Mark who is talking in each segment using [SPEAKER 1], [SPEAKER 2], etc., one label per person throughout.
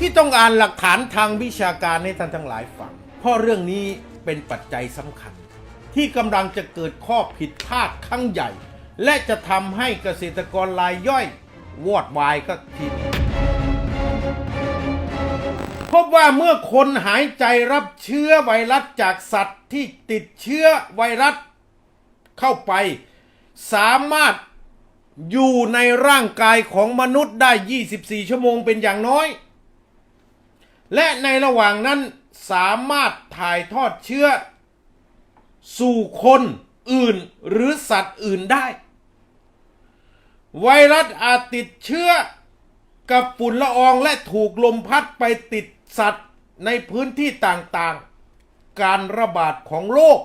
[SPEAKER 1] ที่ต้องอ่านหลักฐานทางวิชาการให้ท่านทั้งหลายฟัง เพราะเรื่องนี้เป็นปัจจัยสำคัญ ที่กำลังจะเกิดข้อผิดพลาดครั้งใหญ่ และจะทำให้เกษตรกรรายย่อยวอดวายก็ทีพบว่าเมื่อคนหายใจรับเชื้อไวรัสจากสัตว์ที่ติดเชื้อไวรัสเข้าไป สามารถอยู่ในร่างกายของมนุษย์ได้ 24 ชั่วโมงเป็นอย่างน้อย และในระหว่างนั้นสามารถถ่ายทอดเชื้อ สู่คนอื่นหรือสัตว์อื่นได้ ไวรัสอาจติดเชื้อกับฝุ่นละอองและถูกลมพัดไปติดสัตว์ในพื้นที่ต่างๆ การระบาดของโรค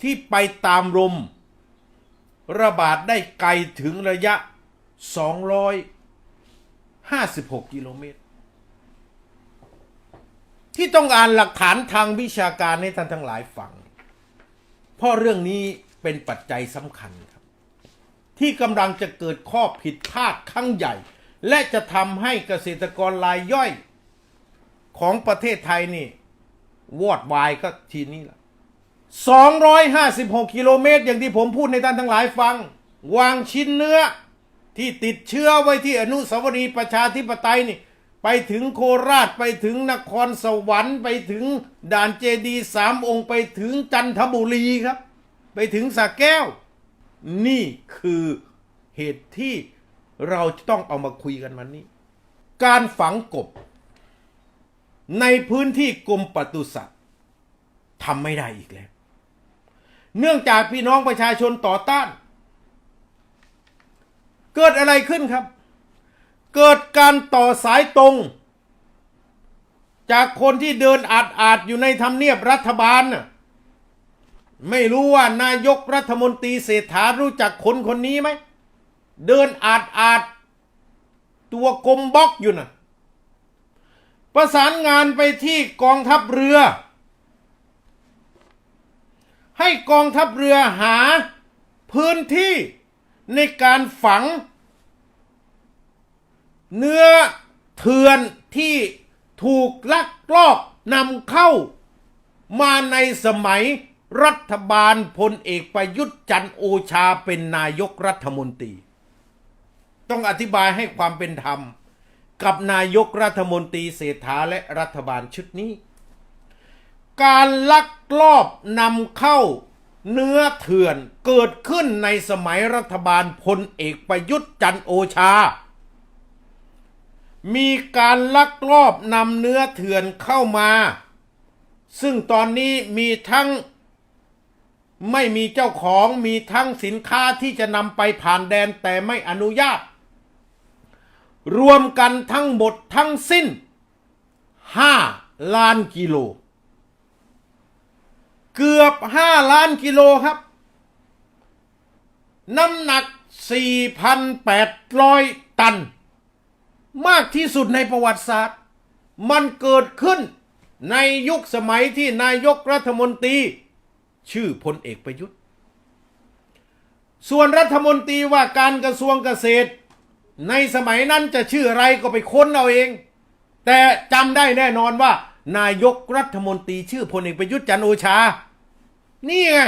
[SPEAKER 1] ที่ไปตามลม ระบาดได้ไกลถึงระยะ 200 256กิโลเมตร ที่ต้องอ่านหลักฐานทางวิชาการให้ท่านทั้งหลายฟัง เพราะเรื่องนี้เป็นปัจจัยสำคัญครับ ที่กำลังจะเกิดข้อผิดพลาดครั้งใหญ่ และจะทำให้เกษตรกรรายย่อยของประเทศไทยนี่วอดวายก็ทีนี้ละ256 กิโลเมตร อย่างที่ผมพูดในท่านทั้งหลายฟัง วางชิ้นเนื้อ ที่ติดเชื้อไว้ที่อนุสาวรีย์ประชาธิปไตยนี่ไปถึงโคราชไปถึงนครสวรรค์ไปถึงด่านเจดีย์สามองค์ไปถึงจันทบุรีครับ ไปถึงสระแก้ว นี่คือเหตุที่เราจะต้องเอามาคุยกันมันนี้ การฝังกบ ในพื้นที่กรมปศุสัตว์ทำไม่ได้อีกแล้ว เนื่องจากพี่น้องประชาชนต่อต้าน เกิดอะไรขึ้นครับ เกิดการต่อสายตรง จากคนที่เดินอาดอาดอยู่ในทำเนียบรัฐบาลน่ะไม่รู้ว่านายกรัฐมนตรีเศรษฐารู้จักคนคนนี้ไหม เดินอาดอาดตัวกลมบล็อกอยู่น่ะประสานงานไปที่กองทัพเรือ ให้กองทัพเรือหาพื้นที่ ในการฝัง เนื้อเถื่อนที่ถูกลักลอบนำเข้า มาในสมัยรัฐบาลพลเอกประยุทธ์จันทร์โอชาเป็นนายกรัฐมนตรี ต้องอธิบายให้ความเป็นธรรม กับนายกรัฐมนตรีเศรษฐาและรัฐบาลชุดนี้ การลักลอบนำเข้า เนื้อเถื่อนเกิดขึ้นในสมัยรัฐบาลพลเอกประยุทธ์จันโอชา มีการลักลอบนำเนื้อเถื่อนเข้ามา ซึ่งตอนนี้มีทั้งไม่มีเจ้าของมีทั้งสินค้าที่จะนำไปผ่านแดนแต่ไม่อนุญาต รวมกันทั้งหมดทั้งสิ้น 5 ล้านกิโล เกือบ5ล้านกิโลครับ น้ำหนัก 4,800 ตัน มากที่สุดในประวัติศาสตร์ มันเกิดขึ้นในยุคสมัยที่นายกรัฐมนตรี ชื่อพลเอกประยุทธ์ ส่วนรัฐมนตรีว่าการกระทรวงเกษตร ในสมัยนั้นจะชื่ออะไรก็ไปค้นเอาเอง แต่จำได้แน่นอนว่านายกรัฐมนตรีชื่อพลเอกประยุทธ์จันโอชา นี่ไง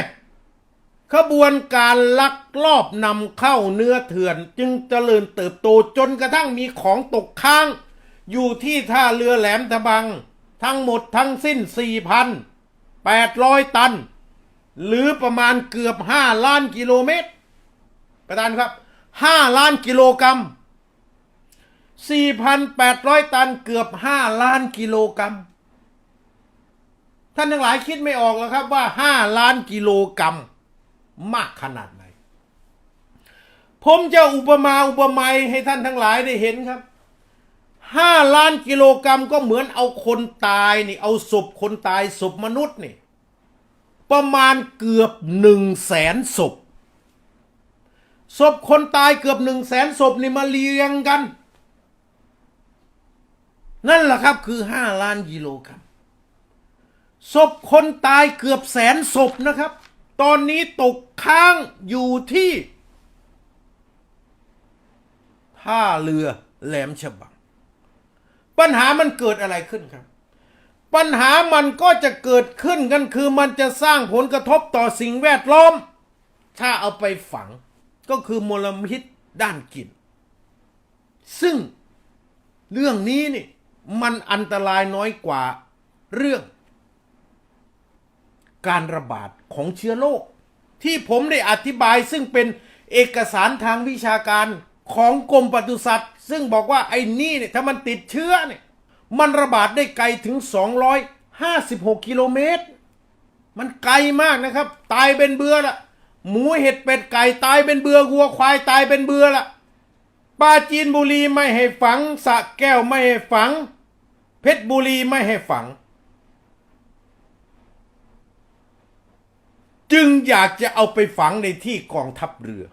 [SPEAKER 1] ขบวนการลักลอบนำเข้าเนื้อเถื่อน จึงเจริญเติบโตจนกระทั่งมีของตกค้าง อยู่ที่ท่าเรือแหลมทะบัง ทั้งหมดทั้งสิ้น 4,800 ตัน หรือประมาณเกือบ 5 ล้านกิโลเมตร ประธานครับ 5 ล้านกิโลกรัม 4,800 ตันเกือบ 5 ล้านกิโลกรัม ท่านทั้งหลายคิดไม่ออกแล้วครับว่า 5 ล้านกิโลกรัมมากขนาดไหน ผมจะอุปมาอุปไมยให้ท่านทั้งหลายได้เห็นครับห้าล้านกิโลกรัมก็เหมือนเอาคนตายนี่ เอาศพคนตายศพมนุษย์นี่ ประมาณเกือบหนึ่งแสนศพศพคนตายเกือบหนึ่งแสนศพนี่มาเรียงกัน นั่นแหละครับคือห้าล้านกิโลกรัม ศพคนตายเกือบแสนศพนะครับ ตอนนี้ตกค้างอยู่ที่ท่าเรือแหลมฉบัง ปัญหามันเกิดอะไรขึ้นครับ ปัญหามันก็จะเกิดขึ้นกันคือมันจะสร้างผลกระทบต่อสิ่งแวดล้อม ถ้าเอาไปฝังก็คือมลพิษด้านกลิ่น ซึ่งเรื่องนี้นี่มันอันตรายน้อยกว่าเรื่อง การระบาดของเชื้อโรคที่ผมได้อธิบายซึ่งเป็นเอกสารทางวิชาการของกรมปศุสัตว์ ซึ่งบอกว่าไอ้นี่เนี่ยถ้ามันติดเชื้อเนี่ยมันระบาดได้ไกลถึง 256 กิโลเมตร มันไกลมากนะครับ ตายเป็นเบือละหมูเห็ดเป็ดไก่ตายเป็นเบือวัวควายตายเป็นเบือละปาจีนบุรีไม่ให้ฝังสะแก้วไม่ให้ฝัง เพชรบุรีไม่ให้ฝัง จึงอยากจะเอาไปฝังในที่กองทัพเรือ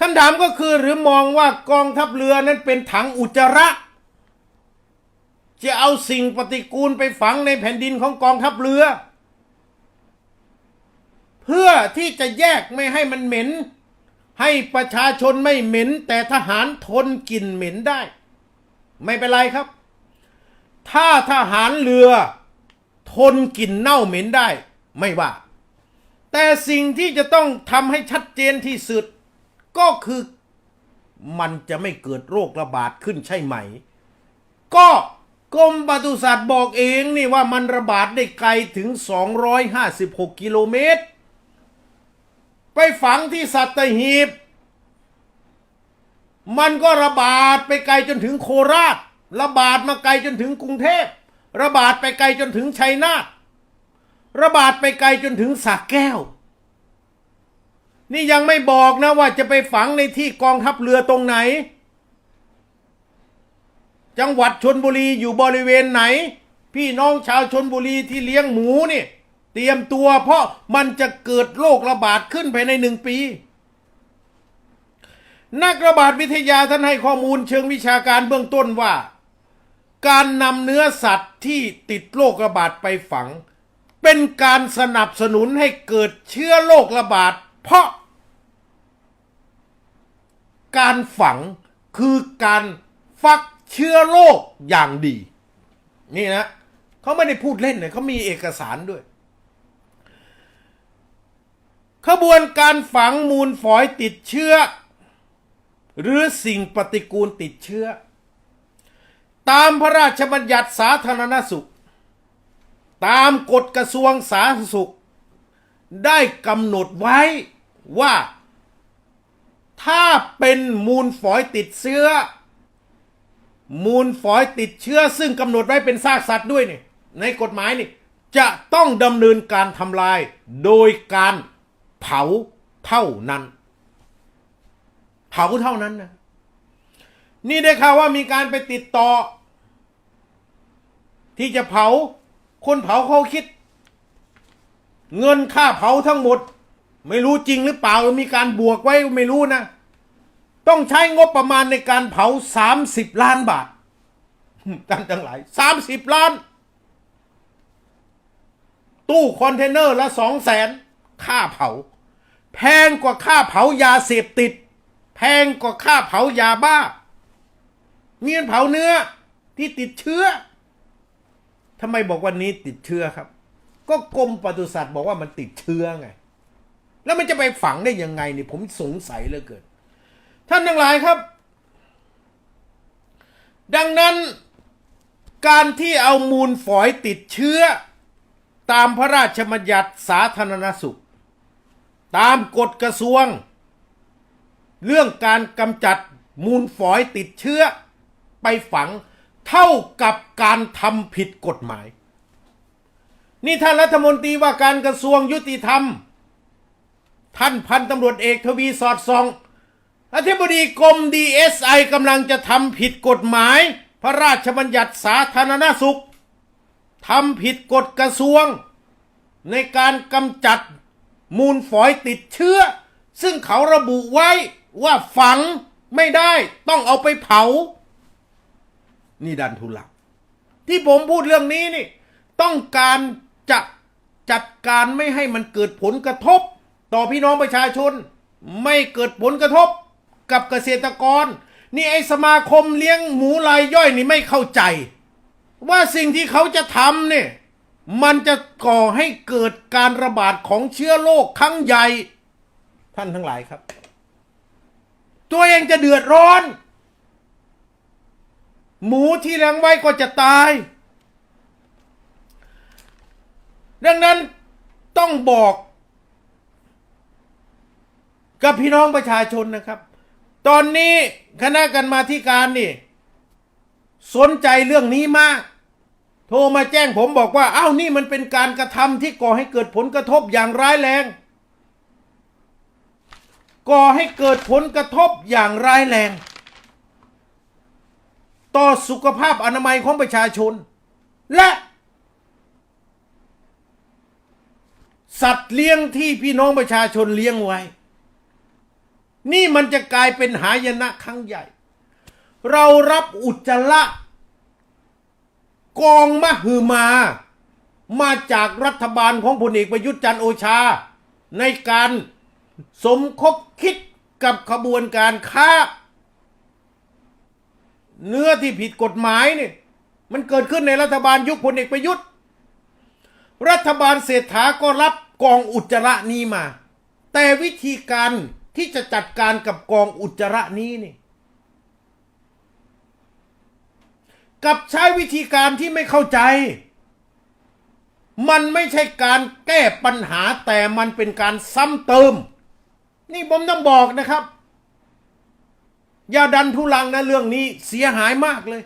[SPEAKER 1] คำถามก็คือหรือมองว่ากองทัพเรือนั้นเป็นถังอุจจาระ จะเอาสิ่งปฏิกูลไปฝังในแผ่นดินของกองทัพเรือ เพื่อที่จะแยกไม่ให้มันเหม็น ให้ประชาชนไม่เหม็น แต่ทหารทนกลิ่นเหม็นได้ ไม่เป็นไรครับ ถ้าทหารเรือ ทนกลิ่นเน่าเหม็นได้ไม่ว่า แต่สิ่งที่จะต้องทำให้ชัดเจนที่สุด ก็คือมันจะไม่เกิดโรคระบาดขึ้นใช่ไหม ก็กรมปศุสัตว์บอกเองนี่ว่ามันระบาดได้ไกลถึง 256 กิโลเมตร ไปฝังที่สัตหีบ มันก็ระบาดไปไกลจนถึงโคราช ระบาดมาไกลจนถึงกรุงเทพ ระบาดไปไกลจนถึงชัยนาทระบาดไปไกลจนถึงสระแก้ว นี่ยังไม่บอกนะว่าจะไปฝังในที่กองทัพเรือตรงไหน จังหวัดชนบุรีอยู่บริเวณไหน พี่น้องชาวชนบุรีที่เลี้ยงหมูนี่ เตรียมตัวเพราะมันจะเกิดโรคระบาดขึ้นภายในหนึ่งปี นักระบาดวิทยาท่านให้ข้อมูลเชิงวิชาการเบื้องต้นว่า การนำเนื้อสัตว์ที่ติดโรคระบาดไปฝัง เป็นการสนับสนุนให้เกิดเชื้อโรคระบาด เพราะ การฝังคือการฟักเชื้อโรคอย่างดี นี่นะเขาไม่ได้พูดเล่นเลยเขามีเอกสารด้วย ขบวนการฝังมูลฝอยติดเชื้อ หรือสิ่งปฏิกูลติดเชื้อ ตามพระราชบัญญัติสาธารณสุข ตามกฎกระทรวงสาธารณสุข ได้กำหนดไว้ว่า ถ้าเป็นมูลฝอยติดเชื้อ มูลฝอยติดเชื้อ ซึ่งกำหนดไว้เป็นซากสัตว์ด้วยนี่ในกฎหมายนี่จะต้องดำเนินการทำลายโดยการเผาเท่านั้น เผาเท่านั้นนะนี่ได้ข่าวว่ามีการไปติดต่อ ที่จะเผา คนเผาเขาคิด เงินค่าเผาทั้งหมด ไม่รู้จริงหรือเปล่ามีการบวกไว้ไม่รู้นะ ต้องใช้งบประมาณในการเผาสามสิบล้านบาทท่านทั้งหลายสามสิบล้าน ตู้คอนเทนเนอร์ละสองแสนค่าเผา แพงกว่าค่าเผายาเสพติด แพงกว่าค่าเผายาบ้าเงียนเผาเนื้อที่ติดเชื้อ ทำไมบอกวันนี้ติดเชื้อครับ ก็กรมปศุสัตว์บอกว่ามันติดเชื้อไง แล้วมันจะไปฝังได้ยังไงนี่ผมสงสัยเหลือเกิน ท่านทั้งหลายครับ ดังนั้นการที่เอามูลฝอยติดเชื้อ ตามพระราชบัญญัติสาธารณสุข ตามกฎกระทรวง เรื่องการกำจัดมูลฝอยติดเชื้อไปฝัง เท่ากับการทำผิดกฎหมาย นี่ท่านรัฐมนตรีว่าการกระทรวงยุติธรรม ท่านพันตำรวจเอกทวีสอดส่องอธิบดีกรมดีเอสไอกำลังจะทำผิดกฎหมาย พระราชบัญญัติสาธารณสุขทำผิดกฎกระทรวง ในการกำจัดมูลฝอยติดเชื้อ ซึ่งเขาระบุไว้ว่าฝังไม่ได้ต้องเอาไปเผา นี่ดันทุลักที่ผมพูดเรื่องนี้นี่ ต้องการจะจัดการไม่ให้มันเกิดผลกระทบ ต่อพี่น้องประชาชน ไม่เกิดผลกระทบกับเกษตรกร นี่ไอสมาคมเลี้ยงหมูรายย่อยนี่ไม่เข้าใจ ว่าสิ่งที่เขาจะทำเนี่ยมันจะก่อให้เกิดการระบาดของเชื้อโรคครั้งใหญ่ ท่านทั้งหลายครับ ตัวเองจะเดือดร้อน หมูที่เลี้ยงไว้ก็จะตาย ดังนั้นต้องบอก กับพี่น้องประชาชนนะครับ ตอนนี้คณะกรรมาธิการนี่ สนใจเรื่องนี้มาก โทรมาแจ้งผมบอกว่า เอ้านี่มันเป็นการกระทำที่ก่อให้เกิดผลกระทบอย่างร้ายแรง ก่อให้เกิดผลกระทบอย่างร้ายแรง ต่อสุขภาพอนามัยของประชาชน และ สัตว์เลี้ยงที่พี่น้องประชาชนเลี้ยงไว้ นี่มันจะกลายเป็นหายนะครั้งใหญ่ เรารับอุจจาระกองมหือมา มาจากรัฐบาลของพลเอกประยุทธ์จันโอชา ในการสมคบคิดกับขบวนการค้า เนื้อที่ผิดกฎหมายนี่มันเกิดขึ้นในรัฐบาลยุคพลเอกประยุทธ์ รัฐบาลเศรษฐาก็รับกองอุจจาระนี้มา แต่วิธีการที่จะจัดการกับกองอุจจาระนี้นี่กับใช้วิธีการที่ไม่เข้าใจ มันไม่ใช่การแก้ปัญหาแต่มันเป็นการซ้ำเติม นี่ผมต้องบอกนะครับ อย่าดันทุลังนะเรื่องนี้เสียหายมากเลย